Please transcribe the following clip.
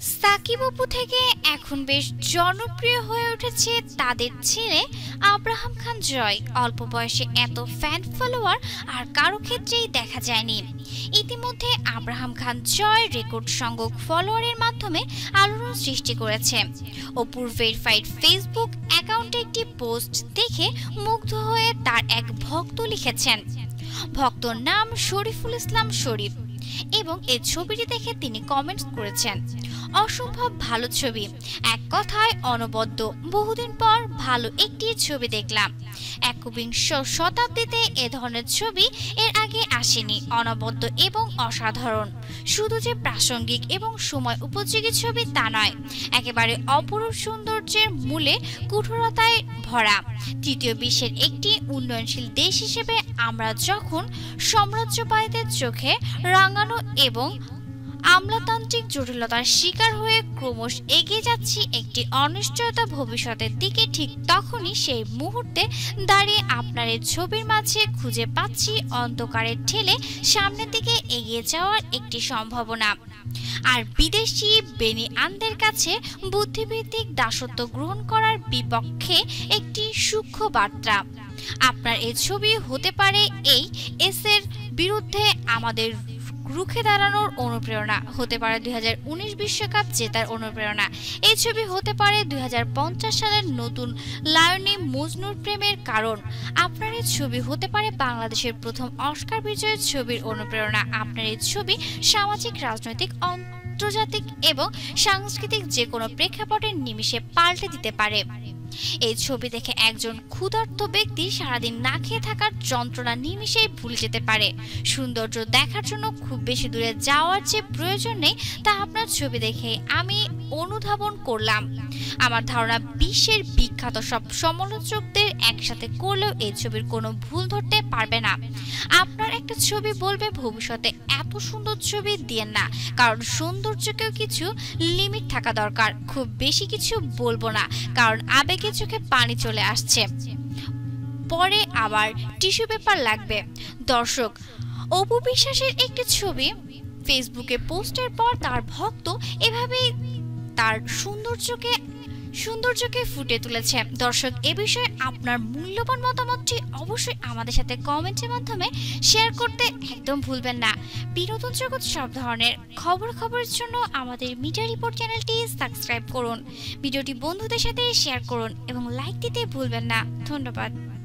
সাকিব অপু থেকে এখন বেশ জনপ্রিয় হয়ে উঠেছে তাদের ছেলে আব্রাহাম খান জয়। অল্প বয়সে এত ফ্যান ফলোয়ার আর কারও ক্ষেত্রেই দেখা যায়নি। ইতিমধ্যে আব্রাহাম খান জয় রেকর্ড সংখ্যক ফলোয়ারের মাধ্যমে আলোড়ন সৃষ্টি করেছে। অপুর ভেরিফাইড ফেসবুক অ্যাকাউন্টে একটি পোস্ট দেখে মুগ্ধ হয়ে তার এক ভক্ত লিখেছেন ভক্তর নাম শরীফুল ইসলাম শরীফ। এবং এই ছবিটি দেখে তিনি কমেন্টস করেছেন অসম্ভব ভালো ছবি। এক কথায় অনবদ্য। বহুদিন পর ভালো একটি ছবি দেখলাম। একবিংশ শতাব্দীতে এ ধরনের ছবি এর আগে আসেনি, অনবদ্য এবং অসাধারণ। শুধু যে প্রাসঙ্গিক এবং সময় উপযোগী ছবি তা নয়, একেবারে অপরূপ সৌন্দর্যের মূলে কঠোরতায় ভরা। তৃতীয় বিশ্বের একটি উন্নয়নশীল দেশ হিসেবে আমরা যখন সাম্রাজ্যবাদীদের চোখে রাঙানো এবং আমলাতান্ত্রিক জটিলতার শিকার হয়ে ক্রমশ এগিয়ে যাচ্ছি একটি অনিশ্চয়তা ভবিষ্যতের দিকে, ঠিক তখনই সেই মুহূর্তে দাঁড়িয়ে আপনার এই ছবির মাঝে খুঁজে পাচ্ছি অন্ধকারের ঠেলে সামনের দিকে এগিয়ে যাওয়ার একটি সম্ভাবনা। আর বিদেশি বেনি বেনিয়ানদের কাছে বুদ্ধিভিত্তিক দাসত্ব গ্রহণ করার বিপক্ষে একটি সূক্ষ্ম বার্তা। আপনার এই ছবি হতে পারে এই এসের বিরুদ্ধে আমাদের রুখে দাঁড়ানোর অনুপ্রেরণা। হতে পারে দুই বিশ্বকাপ জেতার অনুপ্রেরণা। এই ছবি হতে পারে দু হাজার পঞ্চাশ সালের নতুন লায়নি মজনুর প্রেমের কারণ। আপনার এই ছবি হতে পারে বাংলাদেশের প্রথম অস্কার বিজয়ের ছবির অনুপ্রেরণা। আপনার এই ছবি সামাজিক, রাজনৈতিক, আন্তর্জাতিক এবং সাংস্কৃতিক যে কোনো প্রেক্ষাপটের নিমিষে পাল্টে দিতে পারে। এই ছবি দেখে একজন ক্ষুধার্ত ব্যক্তি সারাদিন না খেয়ে থাকার যন্ত্রণা নিমিশেই ভুলে যেতে পারে। সৌন্দর্য দেখার জন্য খুব বেশি দূরে যাওয়ার যে প্রয়োজন নেই, তা আপনার ছবি দেখে আমি অনুধাবন করলাম। আমার ধারণা বিশ্বের বিখ্যাত সব সমালোচকদের একসাথে করলেও এই ছবির কোনো ভুল ধরতে পারবে না। আপনার একটা ছবি বলবে ভবিষ্যতে। এত সুন্দর ছবি দিয়েন না। কারণ সৌন্দর্যকেও কিছু লিমিট থাকা দরকার। খুব বেশি কিছু বলব না। কারণ আবেগে চোখে পানি চলে আসছে। পরে আবার টিস্যু পেপার লাগবে। দর্শক, অপু বিশ্বাসের একটি ছবি ফেসবুকে পোস্টের পর তার ভক্ত এভাবেই তার সৌন্দর্যকে সৌন্দর্যকে ফুটে তুলেছে। দর্শক, এ বিষয়ে আপনার মূল্যবান মতামতটি অবশ্যই আমাদের সাথে কমেন্টের মাধ্যমে শেয়ার করতে একদম ভুলবেন না। বিনোদন জগৎ সব ধরনের খবর খবরের জন্য আমাদের মিডিয়া রিপোর্ট চ্যানেলটি সাবস্ক্রাইব করুন। ভিডিওটি বন্ধুদের সাথে শেয়ার করুন এবং লাইক দিতে ভুলবেন না। ধন্যবাদ।